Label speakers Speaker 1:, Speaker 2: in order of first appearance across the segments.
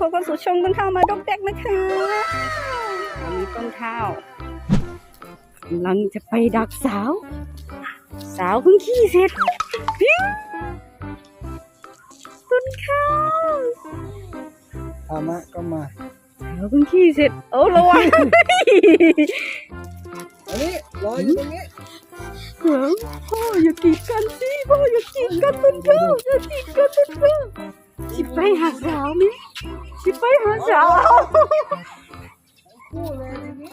Speaker 1: พบกันสู่ช่องต้นข้าวมาดกแดกนะคะวันนี้ต้นข้าวกำลังจะไปดักสาว สาวเพิ่งขี้เสร็จปิ้งต้นข้าว
Speaker 2: ธรรมะก็มา
Speaker 1: สาวเพิ่งขี้เสร็จโอ้ระวัง
Speaker 2: อันนี้รออยู่ตรงนี้
Speaker 1: เฮ้ยพ่ออย่ากีดกันสิพ่ออย่ากีดกันต้นข้าวอย่ากีดกันต้นข้าวสิไปหาสาวไหม สิไปหาสาว
Speaker 2: คู่เลยทีนี้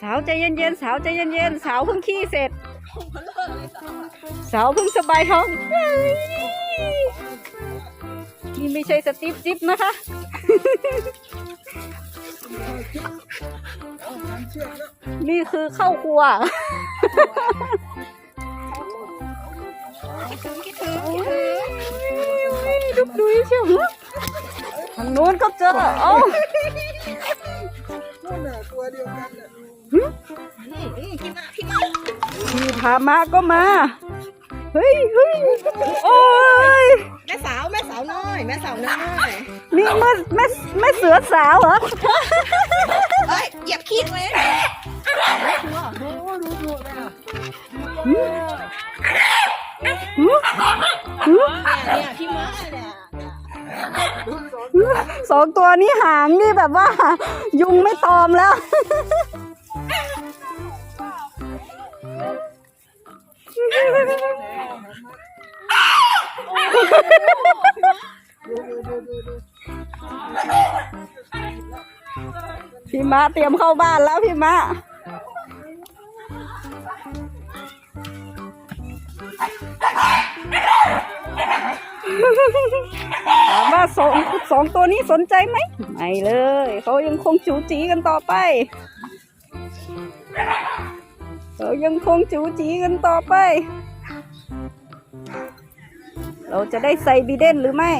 Speaker 1: สาวใจเย็นๆสาวใจเย็นๆสาวเพิ่งขี้เสร็จ สาวเพิ่งสบายท้องนี่ไม่ใช่สติปจิ๊บนะคะ
Speaker 2: เอาทำเชือกแล้ว
Speaker 1: นี่คือเข้าครัว ดุกดุยเชียวทางโน้นก็เจอเอ้า
Speaker 2: นู่นน่ะตัวเดียวกันน่ะ
Speaker 1: พี่พามะก็มา เฮ้ยเฮ้ยโอ้ย
Speaker 3: แม่สาวแม่สาวน้อย แม่สาวน้อย
Speaker 1: นี่แม่แม่แม่เสือสาวเหรอ
Speaker 3: อ
Speaker 1: งตัวนี้หางนี่แบบว่า ยุงไม่ตอมแล้ว พี่มะเตรียมเข้าบ้านแล้วพี่มะ ถามว่าสองสองตัวนี้สนใจไหมไม่เลย เขายังคงจูจีกันต่อไปเขายังคงจูจีกันต่อไป เราจะได้ใส่บีเดนหรือไม่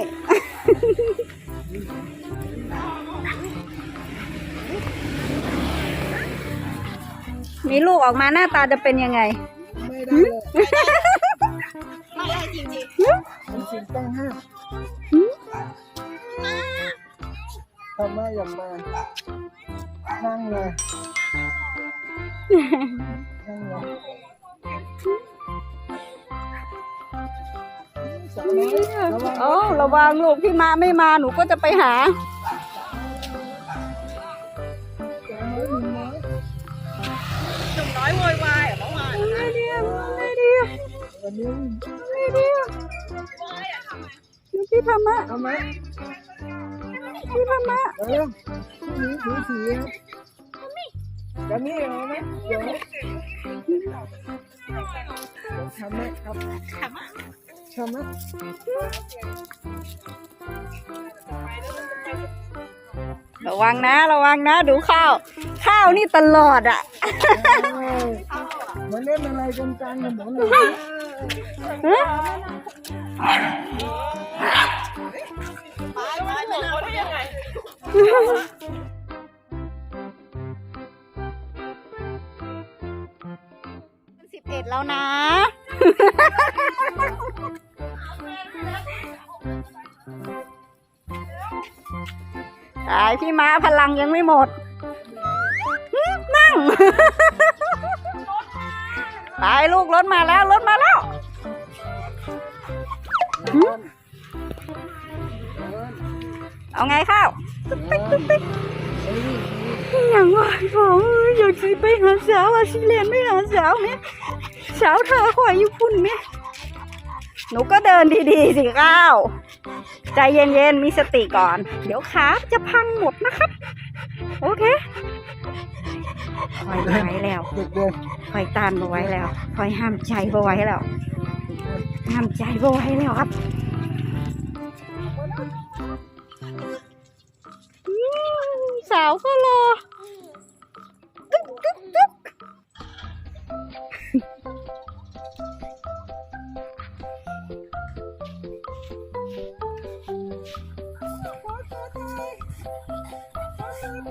Speaker 1: มีลูกออกมาหน้าตาจะเป็นยังไง
Speaker 2: ไม่ได้เลย
Speaker 3: ไม่ได้ จริง
Speaker 2: มันสิ่งต้องห้ามธรรมะอย่ามา นั่งเลยนั่งเลยสาวน้อยระวัง
Speaker 1: โอ้ระวังลูกพี่มาไม่มาหนูก็จะไปหา
Speaker 2: สาวน้อยหนุ่มน้อย
Speaker 3: ๆหนุ่มน้อยโวยวายเหรอเมื่อวาน
Speaker 1: ไอเดียไอเดีย
Speaker 2: วันนี้
Speaker 1: ไอเดีย พี่ธรรมะ
Speaker 2: ทำไหม
Speaker 1: พี่ธรรมะ
Speaker 2: เออผู้หญิงผิวสีครับจะมีเอาไหมเดี๋ยวทำไหมครับทำไหม
Speaker 1: ระวังนะ ระวังนะ ดูข้าว ข้าวนี่ตลอดอะ
Speaker 2: มาเล่นอะไรกันกลางถนนเลย
Speaker 1: สิบเอ็ดแล้วนะ ตายพี่ม้าพลังยังไม่หมด นั่งไปลูกรถมาแล้ว รถมาแล้วเอาไงข้าว อย่างว่าผมอยากสิไปหาสาวอาชิเลนไม่หาสาวไหมสาวเธอคอยอยู่พุ่นไหมหนูก็เดินดีๆสิข้าวใจเย็นๆมีสติก่อน เดี๋ยวขาจะพังหมดนะครับ โอเคคอยไว้แล้วคอยต้านมาไว้แล้วคอยห้ามใจมาไว้แล้วห้ามใจมาไว้แล้วครับ มสาวก็รอตึ๊กตึ๊กตึ๊ก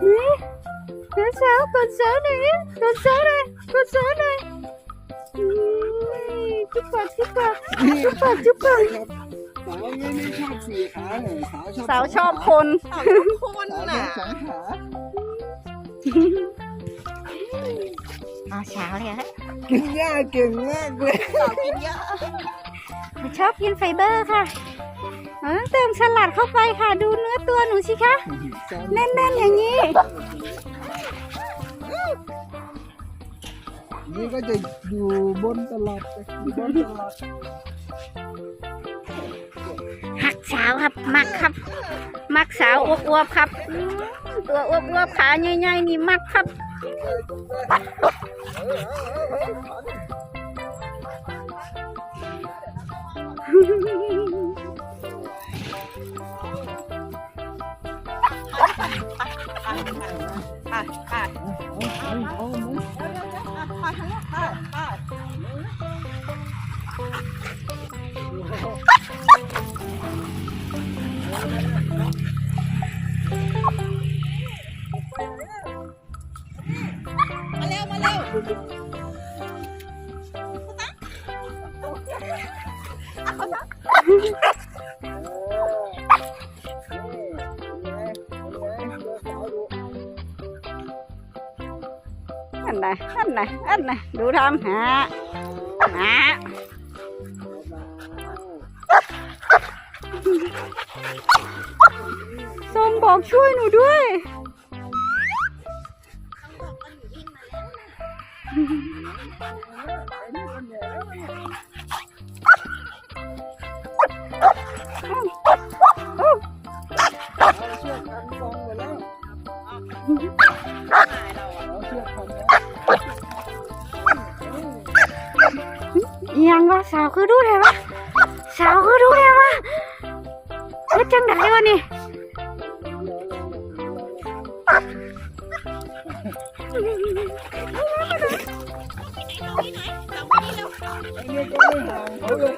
Speaker 1: นี่กดสาวกดสาวหน่อยกด สาวหน่อยกดสาวหน่อยอุ้ยจุ๊บปากจุ๊บปากจุ๊บปากจุ๊บปาก
Speaker 2: ครับสาวนี่ไม่ชอบสี่ขาเลยสาวชอบ
Speaker 1: สาวชอบคน
Speaker 3: สาวทุกคน
Speaker 2: สาวชอ
Speaker 3: น่ะ
Speaker 2: บสองขา
Speaker 1: เอาเช้าเลยฮะ
Speaker 2: กินหญ้าเก่งมากเลย
Speaker 3: สาวกินเยอะ
Speaker 1: ชอบกินไฟเบอร์ค่ะเออเติมสลัดเข้าไปค่ะ ดูเนื้อตัวหนูสิคะแน่นๆอย่างนี้
Speaker 2: นี่ก็จะอยู่บนตลอดเลยอยู่บนตลอด
Speaker 1: ครับ มักครับ มักสาวอ้วบๆครับ ตัวอ้วบๆขาใหญ่ๆนี่มักครับ
Speaker 2: อั
Speaker 1: นไหนอันไหนอันไหนดูทำหาหาส้มบอกช่วยหนูด้วย
Speaker 2: เอาเชือกพันกองั
Speaker 1: งวะสาวคือดูเลยวะสาวคือดูเลยวะเฮ้ยจังไดวะนี่
Speaker 2: อันนี้ก็ไม่ห่างเขาเลย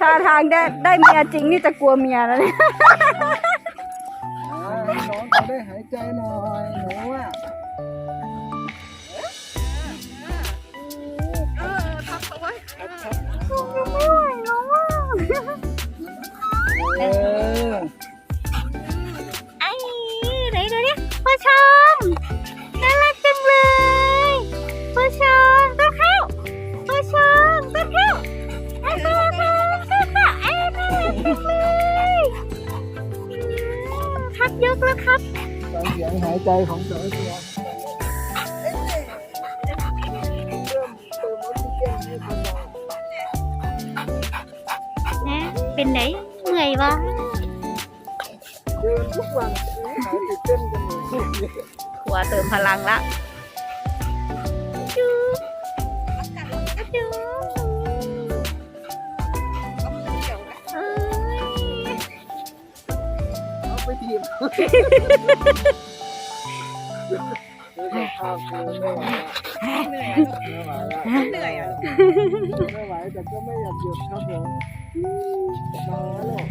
Speaker 1: ท่าทางได้ได้เมียจริงนี่จะกลัวเมียแล้วเนี่ย
Speaker 2: ได้หายใจหน่อยหนูอะ
Speaker 3: เออทับเอาไว้
Speaker 2: เออ
Speaker 1: ไอ้ไหนดูดิพ่อชมน่
Speaker 2: ใจของสาวเสียงเริ่มเติมออกซิเจนให้เขาหน่อย
Speaker 1: นะเป็นไหนเมื่อยวะ
Speaker 2: เดินทุกวันหายติดเต้นกันอยู่
Speaker 1: หัวเติมพลังละจูจู
Speaker 3: เอามือเกี่ยวนะ
Speaker 1: เอ้ย
Speaker 2: เอาไปทีม
Speaker 3: เหนื่อย
Speaker 2: ไม่ไหวแล้ว
Speaker 3: เหนื่อยอะ
Speaker 2: ไม่ไหวแต่ก็ไม่อยากหยุดครับผมรอแล้ว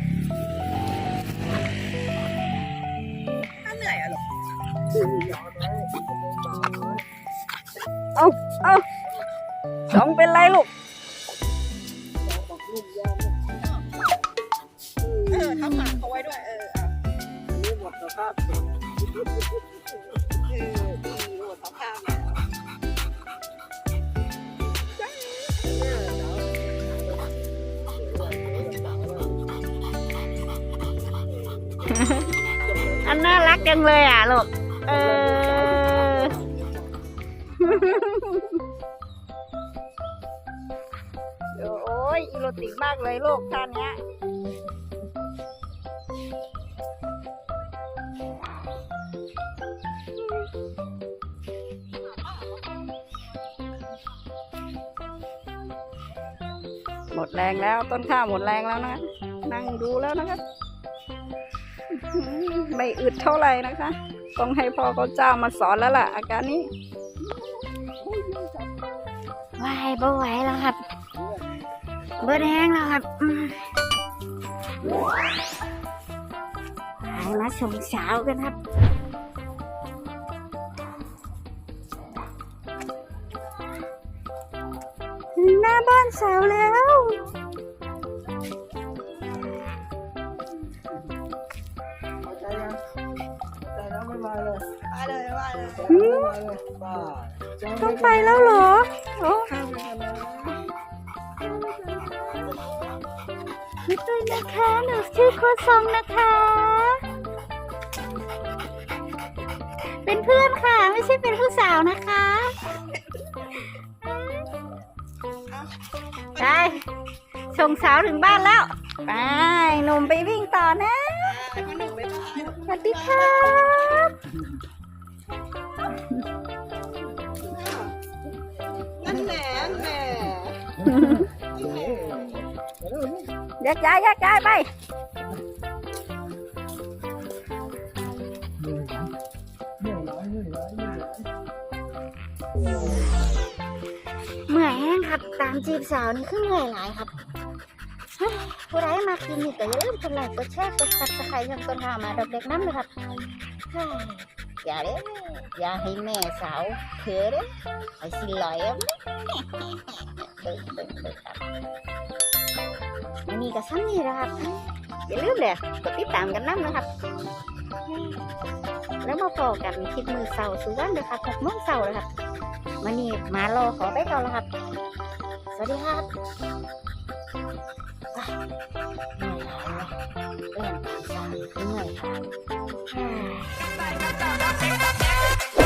Speaker 3: ถ้าเหนื่อยอะลูก
Speaker 2: ยาวไหมจะเป็นบ่าวไหม
Speaker 1: เอาเอาสองเป็นไรลูก
Speaker 2: บอกลูกยาวไหม
Speaker 3: เออทับหางเขาไว้ด้วย เอออะ
Speaker 2: อันนี้หมดสภาพ เด็ก
Speaker 3: เออดีโหดทับข้างเนี่ย
Speaker 1: อันน่ารักจังเลยอะลูก เออ โอ้ยอีโรติกมากเลยลูกท่านเนี้ย ดแรงแล้วต้นข้าวหมดแรงแล้วนะนั่งดูแล้วนะคะไม่อึดเท่าไหร่นะคะ ต้องให้พ่อเขาเจ้ามาสอนแล้วล่ะ อาการนี้ไหวบ่ไหวแล้วครับ เบิดแห้งแล้วครับหามาชมเช้ากันครับห
Speaker 4: น้าบ้านสาวแล้ว
Speaker 2: พองใจแล้วไม่มาเลย
Speaker 3: มาเลย
Speaker 4: ต้องไปแล้วเหรอโอ้
Speaker 2: ข้ามไปกันแล้ว
Speaker 4: ไม่ด้วยนะคะหนูชื่อโคซองนะคะ เป็นเพื่อนค่ะ ไม่ใช่เป็นผู้สาวนะคะ ส่งสาวถึงบ้านแล้ว ไปหนุ่มไปวิ่งต่อนะสวัสดีครับ
Speaker 3: นั่นแหละแหม
Speaker 4: แยกย้ายแยกย้ายไป
Speaker 2: เหมื่อย
Speaker 4: แห้งครับ ตามจีบสาวนี่คือเมื่อยหลายครับ เฮ้ยผู้ใดมากินนี่ก็อย่าลืมกดไลค์กดแชร์กดซับสไครต์กันต้นหามาดอกเด็กน้ำเลยครับอย่าเด้ออย่าให้แม่สาวเถือเด้อไอ้สิลอยอะเบิ่งเบิ่งเบิ่งครับนนี้ก็ซ้ำนี่นะครับอย่าลืมเลยกดติดตามกันน้ำนะครับ แล้วมาพอกันคลิปมือเสาร์สุวรรณเลยครับหกโมงเสาร์เลยครับวันนี้มารอขอไปก่อนแล้วครับ สวัสดีครับ ไปเหนื่อยแล้วเ